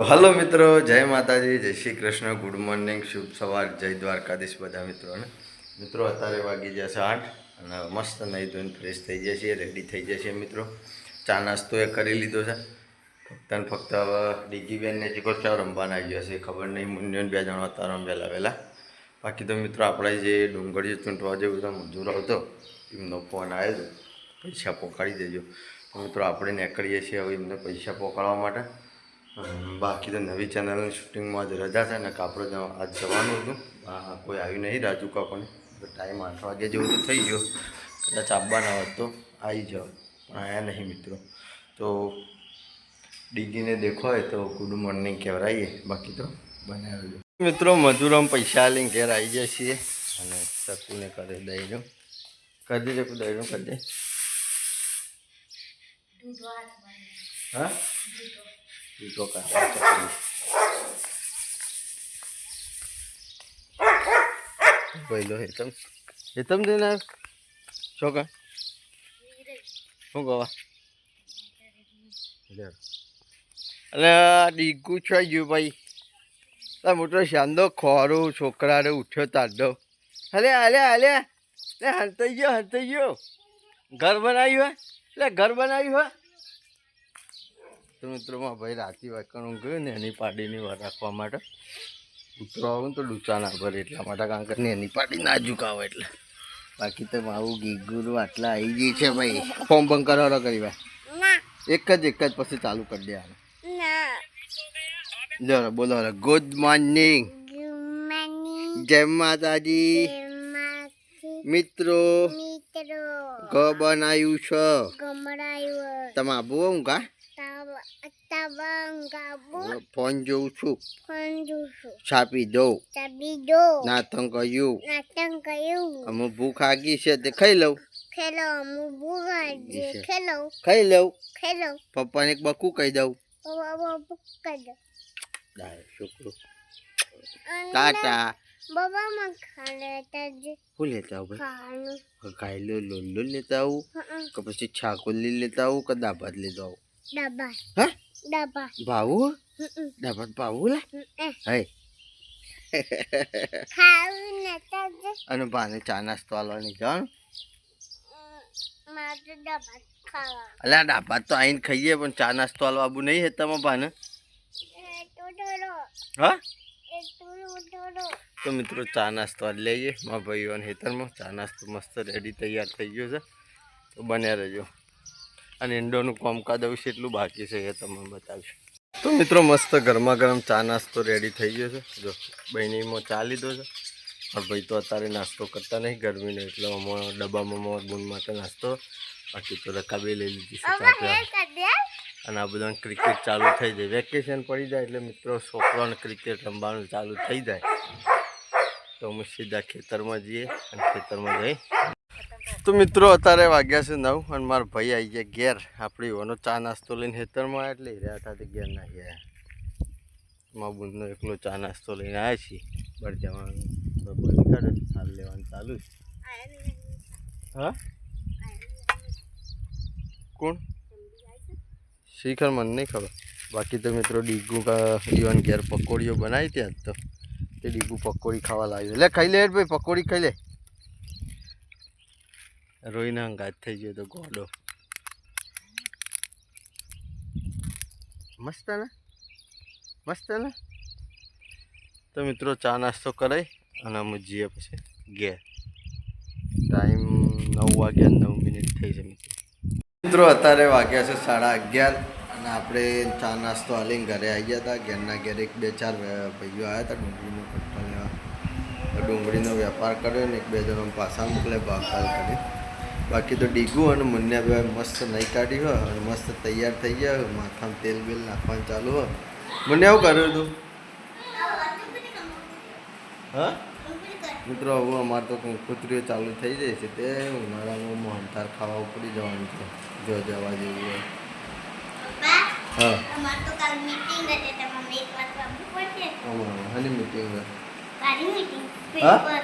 Hello મિત્રો, જય માતાજી, જય શ્રી કૃષ્ણ, ગુડ મોર્નિંગ, શુભ સવાર, જય દ્વારકાધીશ બધા મિત્રોને. મિત્રો, અત્યારે વાગી જશે આઠ અને મસ્ત નહીં ધોઈને ફ્રેશ થઈ છે રેડી થઈ છે મિત્રો. ચા નાસ્તો એ કરી લીધો છે. ફક્ત ફક્ત હવે ડીગી બેનને જે કોઈ ક્યાં રમવાના આવી જશે ખબર નહીં મુન્યોને બે જણા હતા રમ્યા વહેલા બાકી તો મિત્રો, આપણે જે ડુંગળી ચૂંટવા જેવું તો મજૂર આવતો, એમનો ફોન આવ્યો પૈસા પોકાડી દેજો. મિત્રો, આપણે નીકળીએ છીએ હવે એમને પૈસા પોકાડવા માટે. બાકી તો નવી ચેનલની શૂટિંગમાં જ રજા છે ને કાપડો આજ જવાનું હતું. કોઈ આવ્યું નહીં રાજુ કાકોને. તો ટાઈમ આઠ વાગે જેવું તો થઈ ગયો. કદાચ આવવાના હોત તો આવી જાઓ પણ આવ્યા નહીં મિત્રો. તો ડીગીને દેખો હોય તો ગુડ મોર્નિંગ કહેવરાઈએ બાકી તો બનાવી મિત્રો મજૂરોમાં પૈસા લઈને ઘેર આવી જાય છીએ. અને શકુને કરે દઈનું કરી દેજો દઈનું કરી દે. હા? દૂધો કાઢવા પહેલો હેતમ હેતમ આવ્યો છોકરા શું કહેવા અરે ડીગું છે ગયું ભાઈ આ મોટો શાંદો ખોરો છોકરાને ઉઠ્યો તાડો અલે અલે અલે લે હંતાઈ ગયો હંતાઈ ગયો ઘર બનાવ્યું હે લે ઘર બનાવ્યું હે તો મિત્રોમાં ભાઈ રાતી વાંકણ ગયો ને એની પાડીની વાર રાખવા માટે. ઉતરો આવું તો ડૂચા ના ભરે એટલા માટે કારણ કે એની પાડી નાજુક આવે એટલે. બાકી તો આવું ગીગુરુ આટલા આવી ગઈ છે ભાઈ. ફોર્મ બંધ કરવાનો કરી ભાઈ. એક જ એક જ પછી ચાલુ કરી દેવાનું. લો બોલો ગુડ મોર્નિંગ જય માતાજી. મિત્રો મિત્રો. ઘર બનાવ્યું છે. આબુ તમે આબુ હું જોઉં છું. ફોન જોઉં છું. છાપી દઉં. ચબીડો નાથન કહ્યું. નાટન કયું અમે ભૂખ આગી છે તે ખાઈ લઉં. ખેલો મુબુગાજી છે. ખેલો. ખાઈ લઉં. ખેલો. પપ્પાને એક બકુ કહી દઉં. કહી દઉં. દાય છોકરો. ટાટા. બાબા માં ખાલે તજ શું લેતા આવું ખાનું ભાઈ ખાઈ લો લોલ્લો લેતા આવું. કે પછી છાકોલી લેતા આવું કે દાભાત લેતા આવું? ડબ્બા Hah? Dapat. Bau? ભાવું લે એ હે ખાવું ને તજ અને ભાને ચા નાસ્તો આલવાની જાણ મારે ડબ્બા ખાવા અલ્યા દાભાત તો આઈને ખાઈએ પણ ચા નાસ્તો આલવા આબુ નહીં હેતામાં ભાને હા તો તો મિત્રો ચા નાસ્તો આજ લઈએ મારા ભાઈઓ અને હેતરમાં ચા નાસ્તો મસ્ત રેડી તૈયાર થઈ ગયો છે તો બન્યા રહેજો અને ઇન્ડોનું કોમકાદ વિશે એટલું બાકી છે એ તમને બતાવીશ. તો મિત્રો મસ્ત ગરમા ગરમ ચા નાસ્તો રેડી થઈ ગયો છે. જો બહેનીમાં ચા લીધો છે. પણ ભાઈ તો અત્યારે નાસ્તો કરતા નહીં ગરમીનો એટલે અમારા ડબ્બામાં બૂન માટે નાસ્તો. બાકી તો રકાબી લઈ લીધી છે અને આ બધા ક્રિકેટ ચાલુ થઈ જાય. વેકેશન પડી જાય એટલે મિત્રો છોકરાઓને ક્રિકેટ રમવાનું ચાલુ થઈ જાય. તો અમે સીધા ખેતરમાં જઈએ અને ખેતરમાં જઈ તો મિત્રો, અત્યારે વાગ્યા છે નવ અને મારા ભાઈ આવી ગયા ઘેર. આપણી ઓનો ચા નાસ્તો લઈને ખેતરમાં એટલે રહ્યા હતા ઘેર ના ગયા મા બુનનો એકલો ચા નાસ્તો લઈને આવ્યા છીએ. બહાર જવાનું બંધ કાઢે સાલ લેવાનું ચાલુ છે. હા? કોણ? શિખર, મને નહીં ખબર. બાકી તો મિત્રો, ડીગુ ઈવન ઘેર પકોડીઓ બનાવી ત્યાં તો. તે ડીગુ પકોડી ખાવા લાવ્યો લે, ખાઈ લે ભાઈ, પકોડી ખાઈ લે. રોઈને અંગાત થઈ ગયો તો ગોડો. મસ્ત ને? મસ્ત ને? તો મિત્રો ચા નાસ્તો કરાય અને અમે જઈએ પછી ઘેર. ટાઈમ નવ વાગ્યા નવ મિનિટ થઈ છે મિત્રો. મિત્રો અત્યારે વાગ્યા છે સાડા અગિયાર અને આપણે ચા નાસ્તો હાલીને ઘરે આવી ગયા હતા. ઘેરના ઘેર એક બે ચાર ભાઈઓ આવ્યા હતા. ડુંગળીનો કટ્ટો લેવા ડુંગળીનો વેપાર કર્યો ને એક બે જણો પાછા મોકલે ભાગ કરી. બાકી તો ડીગું અને મુન્યાભાઈ મસ્ત નહીં કાઢી હોય અને મસ્ત તૈયાર થઈ ગયા હોય માથામાં તેલ બેલ નાખવાનું ચાલુ હોય. મને આવું કર્યું તું? હા? મિત્રો હવે અમારે તો કુતરીઓ ચાલુ થઈ જાય છે તે ઉનાળામાં મોહનથાર ખાવા ઉપડી જવાનું છે જો જવા જેવું હોય. હા. હતી મીટિંગ હા?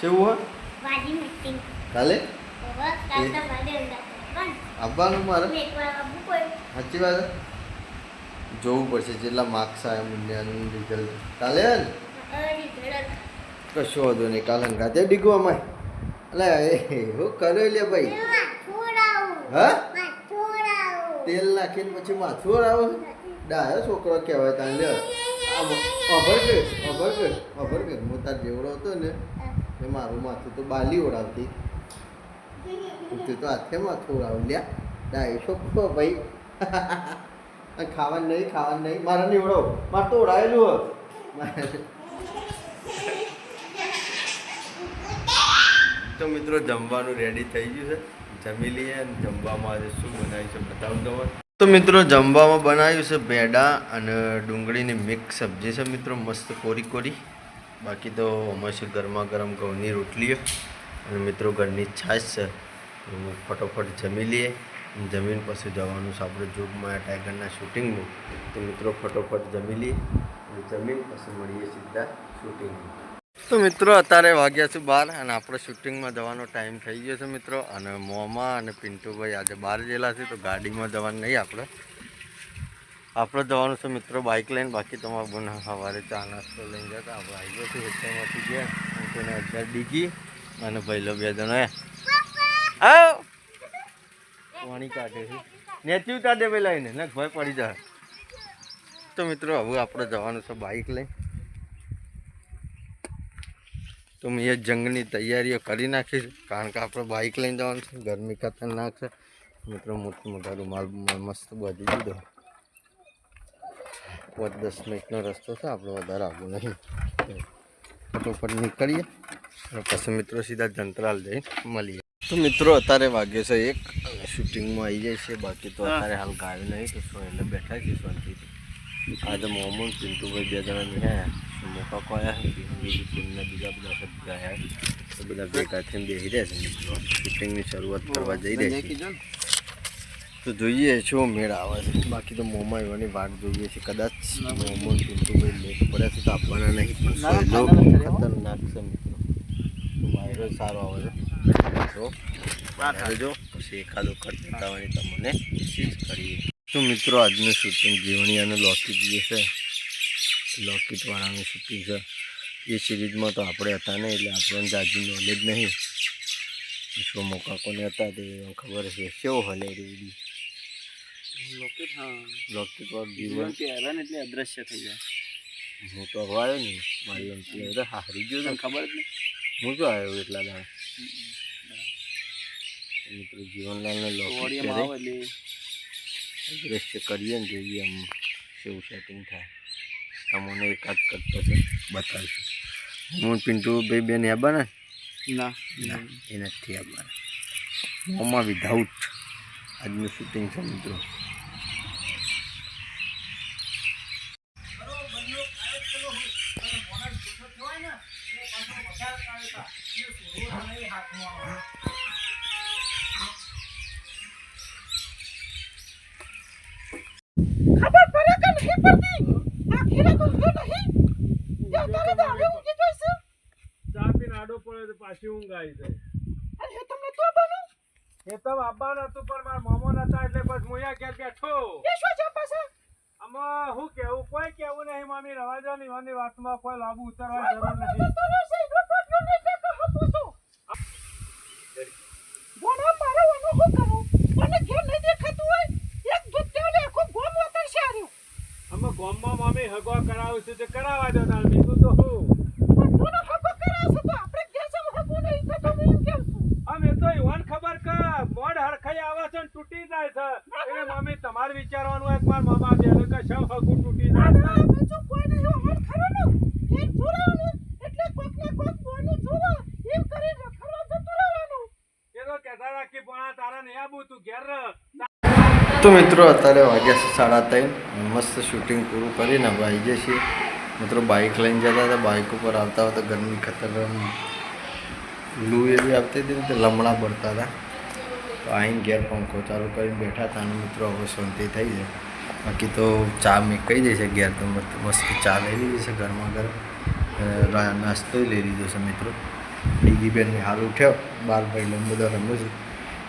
શું હોય? કાલે? આવવાનું મારે? સાચી વાત જોવું પડશે જેટલા માર્ક્સ આવ્યા મુન્યાનું રિઝલ્ટ કાલે કશો વાંધો નહીં કાલે ગાતે ડીગવામાં અલે એવું હું કર્યો લે ભાઈ? હા? તેલ નાખીને પછી માથું આવો ડાયો છોકરો કહેવાય તાને લે. અભર કે અભર કે અભર કે હું તાર જેવડો હતો ને એ મારું માથું તો બાલી ઓળાવતી. તું તો હાથે માથું ઓળાવ લ્યા ડાયો છોકરો ભાઈ? ખાવાનું નહીં ખાવાનું નહીં. મારે નીવડો. મારે તો હોત. તો મિત્રો, જમવાનું રેડી થઈ ગયું છે. જમી લઈએ અને જમવામાં આજે શું બનાવ્યું છે બતાવું તમારે તો મિત્રો, જમવામાં બનાવ્યું છે ભેડા અને ડુંગળીની મિક્સ સબ્જી છે મિત્રો, મસ્ત કોરી કોરી. બાકી તો હમણાં ગરમા ગરમ ઘઉંની રોટલીઓ. અને મિત્રો ઘરની છાશ છે ફટોફટ જમી લઈએ. જમીન પછી જવાનું છે આપણે જોગમાં ટાઈગરના શૂટિંગનું. તો મિત્રો ફટોફટ જમી લઈએ જમીન પછી મળીએ સીધા શૂટિંગમાં. તો મિત્રો અત્યારે વાગ્યા છે બહાર અને આપણે શૂટિંગમાં જવાનો ટાઈમ થઈ ગયો છે મિત્રો. અને મોમા અને પિન્ટુભાઈ આજે બહાર ગયેલા છે, તો ગાડીમાં જવાનું નહીં આપણે. આપણે જવાનું છે મિત્રો બાઇક લઈને. બાકી તમારા બને સવારે ચા નાસ્તો લઈને જતા. આપણે આવી ગયો છે હેઠળમાંથી ગયા. અને તેને અત્યારે ડીગી અને ભાઈલો બે જણા આવ. પાણી કાઢે છે. નેચ્યું કાઢે પેલા એને ને ભાઈ પડી જાય તો મિત્રો હવે આપણે જવાનું છે બાઇક લઈ. તો મેં એ જંગની તૈયારીઓ કરી નાખી છે કારણ કે આપણે બાઇક લઈને જવાનું છે. ગરમી ખતરનાક છે. મિત્રો મોટું મોટા રૂમાલ બુમાલ મસ્ત બાંધી દીધો. પાંચ દસ મિનિટનો રસ્તો છે આપણે વધારે આવવું નહીં. ફટોફટ નીકળીએ. અને પછી મિત્રો સીધા જંતરાલ જઈ મળીએ. તો મિત્રો અત્યારે વાગ્યો છે એક. શૂટિંગમાં આવી જાય છે બાકી તો અત્યારે હાલ ગાયું નહીં તો શું એટલે બેઠા છે શાંતિથી. આજે મોહમ્મદ પિન્ટુભાઈ બે જણા નહીં મોકા કોયા બીજી ટીમના બીજા બધા સભ્ય ગયા તો બધા ભેગા થઈને બેસી રહ્યા છે મિત્રો. શૂટિંગની શરૂઆત કરવા જઈ રહ્યા છે તો જોઈએ શું મેળ આવે છે. બાકી તો મોમાં એવાની વાટ જોઈએ છે કદાચ. મોમન પિન્ટુભાઈ લેટ પડે છે તો આપવાના નહીં. પણ ખતરનાક છે મિત્રો. તો સારો આવે છે. તો જો પછી એકાદો કટ હોય તમને કોશિશ કરીએ. તો મિત્રો આજનું શૂટિંગ જીવણી અને લોકેટ જે છે લોકેટવાળાનું શૂટિંગ છે એ સિરીઝમાં તો આપણે હતા નહીં એટલે આપણને જાજી નોલેજ નહીં. શું કાકોને હતા તે ખબર છે. કેવો હલે રેડી લોકેટ હા. લોકેટ પર જીવન કે એટલે અદ્રશ્ય થઈ જાય. હું તો આવ્યો ને મારી એમ હારી ગયો ખબર જ નહીં? હું તો આવ્યો એટલા દાડા. મિત્રો જીવનલાલને એટલે દ્રશ્ય કરીએ ને જોઈએ આમ કેવું સેટિંગ થાય. તમને એકાદ કરતો છે બતાવીશું. હું પિન્ટુ ભાઈ બેન આબા ને? ના. ના એ નથી આવવાના મોમાં વિધાઉટ આજનું શૂટિંગ છે મિત્રો. ખબર પડે કે નહીં પડતી? આ ઘેરે તો ઊંઘ્યો નહીં? ત્યાં તારે તો હવે ઊંઘી જોઈશે ચા પીને આડો પડે તો પાછી ઊંઘ આવી જાય. અરે એ તમને તો બનું. હે તો આવવાનું હતું પણ મારા મામો નતા એટલે બસ હું અહીંયા ઘેર બેઠો. એ શું છે પાછા? આમાં હું કેવું? કોઈ કેવું નહીં મામી રવા દો ને વાતમાં કોઈ લાંબુ ઉતરવાની જરૂર નથી તો રહેશે રોટો જો ને તે કહો પૂછો બોના મારે વાનો હું કરું મને ઘેર નહીં દેખાતું હોય એક દૂધ દેવલે આખું ગોમ વતરશે આર્યું આમાં ગામમાં મામી હગવા કરાવું છું તે કરાવવા દો તાર બીજું તો હું? તું હકો કરાવશે તો આપણે ઘેર સમ હકો નહીં તો તો હું કેમ છું? આમ એ તો એવાન ખબર કે મોડ હરખાઈ આવે છે ને તૂટી જાય છે. એટલે મમ્મી તમારે વિચારવાનું હોય કે મામા બેને કે શવ હગું તૂટી જાય. ના બીજું કોઈ નહીં હોય ખરો ને. ઘેર જોડાવાનું એટલે કોક ને કોક બોનું જોવા એમ કરી રખડવા જતું રહેવાનું. એ તો કહેતા હતા પણ તારા નહીં આવું તું ઘેર. તો મિત્રો અત્યારે વાગ્યા છે સાડા ત્રણ. મસ્ત શૂટિંગ પૂરું કરીને હવે આવી જઈએ છીએ. મિત્રો બાઇક લઈને જતા હતા બાઇક ઉપર આવતા હતા ગરમી ખતરનાક લૂ એવી આવતી હતી ને તે લમણા પડતા હતા. તો આવીને ઘેર પંખો ચાલુ કરીને બેઠા હતા અને મિત્રો હવે શાંતિ થઈ જાય બાકી તો ચા મેં કહી દે છે ઘેર તો મસ્ત ચા લઈ લીધી છે ઘરમાં ગરમ નાસ્તો લઈ લીધો છે મિત્રો. ડીગી બેન હાલ ઉઠ્યો બાર ભાઈ લંબો બધા રમ્યો છું.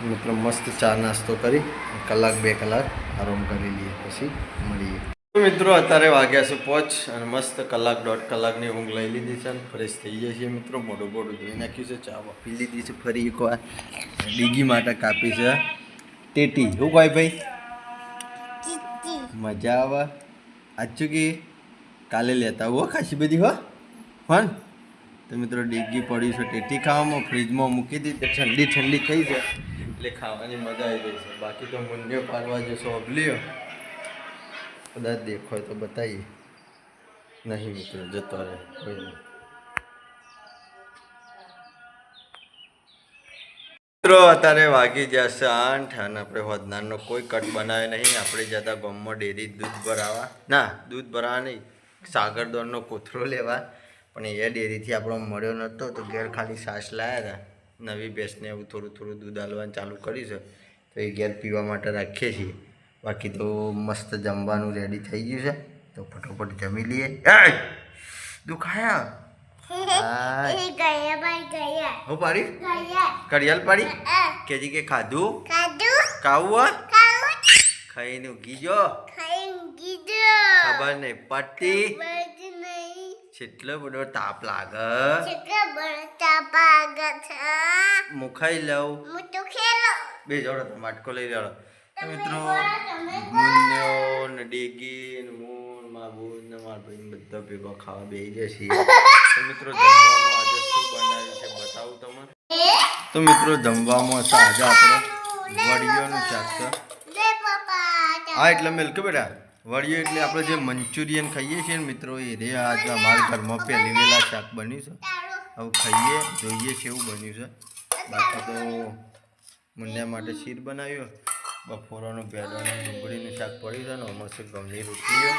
મિત્રો મસ્ત ચા નાસ્તો કરી કલાક બે કલાક આરામ કરી લઈએ પછી મળીએ. મિત્રો અત્યારે વાગ્યા છે પોચ અને મસ્ત કલાક દોઢ કલાકની ઊંઘ લઈ લીધી છે અને ફ્રેશ થઈ જાય છે મિત્રો. મોઢું મોઢું ધોઈ નાખ્યું છે ચા પી લીધી છે ફરી એકવાર. ડીગી માટે કાપી છે. ટેટી શું કહે ભાઈ? મજા આવે. આચું કે કાલે લેતા હો ખાસી બધી હો? ફન. તો મિત્રો ડીગી પડ્યું છે ટેટી ખાવામાં ફ્રીજમાં મૂકી દીધી ઠંડી ઠંડી થઈ છે. એટલે ખાવાની મજા આવી ગઈ છે. બાકી તો મુન્યો પાડવા જશો લ્યો. કદાચ દેખો તો બતાવીએ. નહીં મિત્રો, જતો રહે, કોઈ નહીં. મિત્રો, અત્યારે વાગી જશે આઠ અને આપણે વધનારનો કોઈ કટ બનાવે નહીં. આપણે જતા ગામમાં ડેરી દૂધ ભરાવા. ના, દૂધ ભરાવા નહીં. સાગરદોરનો કોથળો લેવા. પણ એ ડેરીથી આપણો મળ્યો નહોતો, તો ઘેર ખાલી સાસ લાવ્યા હતા. નવી ભેંસને એવું થોડું થોડું દૂધ આલવાનું ચાલુ કર્યું છે તો એ ઘેર પીવા માટે રાખીએ છીએ. બાકી તો મસ્ત જમવાનું રેડી થઈ ગયું છે તો ફટોફટ જમી લઈએ! દુખાયા? હું પાડી. ગયા પાડી. કેજી કે ખાધું? કાદુ ખાઈને ગીજો જો નહીં ગીધો ખબર બધો તાપ લાગે? નહીં બધો તાપ લાગે છે? હું ખાઈ લઉં. હું તો ખેલો. બે જોડો તો માટકો લઈ લેડો મિત્રો મુન્યો ને ડેગી ને મૂન માર બુન ને માર ભાઈ બધા ભેગો ખાવા બેસી જશે તો મિત્રો જમવામાં આજે શું બનાવ્યું છે બતાવું તમને. તો મિત્રો જમવામાં છે આજે આપણે વડિયોનું શાક છે. હા એટલે મેલ કે બેટા. વળીએ એટલે આપણે જે મંચુરિયન ખાઈએ છીએ ને મિત્રો, એ રે આજે અમારા ઘરમાં પહેલી વહેલા શાક બન્યું છે. હવે ખાઈએ, જોઈએ છે એવું બન્યું છે. બાકી તો મુન્યા માટે શીર બનાવ્યો. બપોરાનું ભેડાનું ડુંગળીનું શાક પડ્યું છે ને, આમાં છે ગમની રોટલીઓ,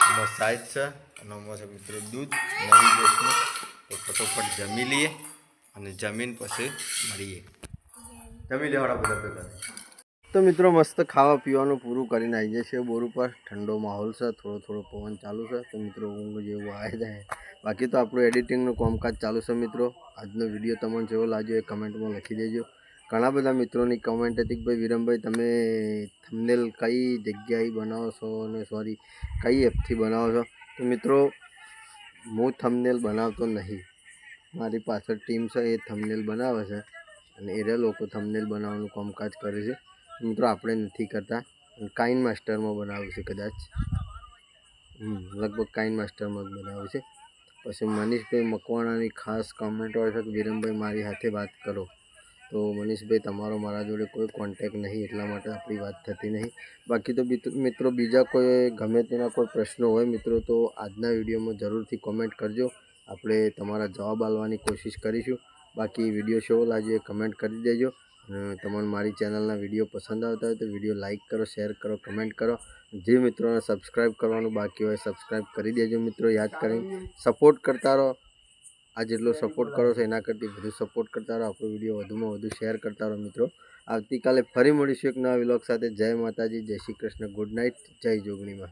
આમાં સાઈજ છે અને છે મિત્રો દૂધ નવી દેશનું તો ફટોફટ જમી લઈએ અને જમીન પછી મળીએ. જમી લેવાડા બધા ભેગા તો મિત્રો મસ્ત ખાવા પીવાનું પૂરું કરીને આવી જાય છે બોર ઉપર. ઠંડો માહોલ છે, થોડો થોડો પવન ચાલુ છે. તો મિત્રો ઊંઘ જેવું આવી જાય બાકી તો આપણું એડિટિંગનું કામકાજ ચાલુ છે મિત્રો. આજનો વીડિયો તમને જેવો લાગ્યો એ કમેન્ટમાં લખી દેજો. ઘણા બધા મિત્રોની કમેન્ટ હતી કે ભાઈ, વિરમભાઈ, તમે થમનેલ કઈ જગ્યાએ બનાવો છો? અને સોરી કઈ એપથી બનાવો છો? તો મિત્રો, હું થમનેલ બનાવતો નહીં. મારી પાછળ ટીમ છે, એ થમનેલ બનાવે છે. અને એ લોકો થમનેલ બનાવવાનું કામકાજ કરે છે. મિત્રો આપણે નથી કરતા. કાઇન માસ્ટરમાં બનાવ્યું છે કદાચ. લગભગ કાઇન માસ્ટરમાં જ બનાવ્યું છે. પછી મનીષભાઈ મકવાણાની ખાસ કમેન્ટ હોય છે કે વિરમભાઈ મારી સાથે વાત કરો. તો મનીષભાઈ, તમારો મારા જોડે કોઈ કોન્ટેક નહીં, એટલા માટે આપણી વાત થતી નહીં. બાકી તો મિત્રો બીજા કોઈ, ગમે તેના કોઈ પ્રશ્નો હોય મિત્રો, તો આજના વિડીયોમાં જરૂરથી કોમેન્ટ કરજો. આપણે તમારા જવાબ આપવાની કોશિશ કરીશું. બાકી વીડિયો શો લાગ્યો કમેન્ટ કરી દેજો. અને તમને મારી ચેનલના વીડિયો પસંદ આવતા હોય તો વીડિયો લાઇક કરો, શેર કરો, કમેન્ટ કરો. જે મિત્રોને સબસ્ક્રાઈબ કરવાનું બાકી હોય સબસ્ક્રાઈબ કરી દેજો મિત્રો, યાદ કરીને. સપોર્ટ કરતા રહો. આ જેટલો સપોર્ટ કરો છો એના કરતી વધુ સપોર્ટ કરતા રહો. આપણો વીડિયો વધુમાં વધુ શેર કરતા રહો મિત્રો. આવતીકાલે ફરી મળીશું એક નવા વ્લોગ સાથે. જય માતાજી, જય શ્રી કૃષ્ણ. ગુડ નાઇટ જય જોગણીમાં.